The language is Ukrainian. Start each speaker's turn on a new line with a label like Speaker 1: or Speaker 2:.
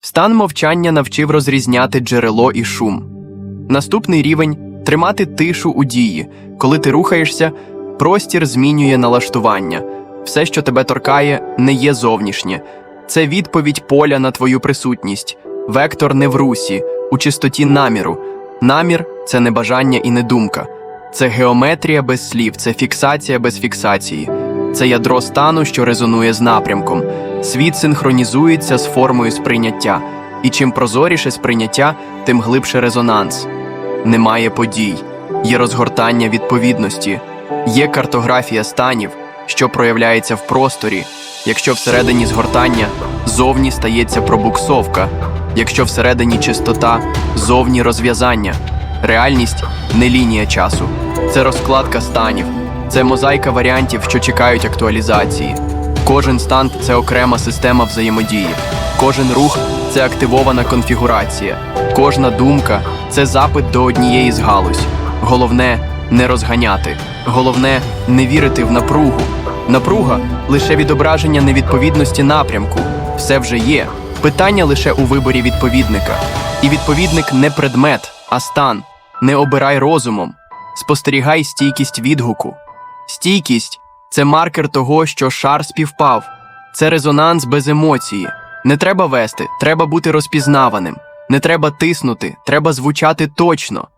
Speaker 1: Стан мовчання навчив розрізняти джерело і шум. Наступний рівень тримати тишу у дії. Коли ти рухаєшся, простір змінює налаштування. Все, що тебе торкає, не є зовнішнє. Це відповідь поля на твою присутність. Вектор не в русі, у чистоті наміру. Намір це не бажання і не думка. Це геометрія без слів, це фіксація без фіксації. Це ядро стану, що резонує з напрямком. Світ синхронізується з формою сприйняття. І чим прозоріше сприйняття, тим глибше резонанс. Немає подій, є розгортання відповідності, є картографія станів, що проявляється в просторі. Якщо всередині згортання, зовні стається пробуксовка. Якщо всередині чистота, зовні розв'язання. Реальність не лінія часу, це розкладка станів, це мозаїка варіантів, що чекають актуалізації. Кожен стан це окрема система взаємодії, кожен рух це активована конфігурація, кожна думка це запит до однієї з галузь. Головне не розганяти, головне не вірити в напругу. Напруга лише відображення невідповідності напрямку. Все вже є. Питання лише у виборі відповідника. І відповідник не предмет, а стан. Не обирай розумом. Спостерігай стійкість відгуку. Стійкість це маркер того, що шар співпав. Це резонанс без емоції. Не треба вести, треба бути розпізнаваним. Не треба тиснути, треба звучати точно.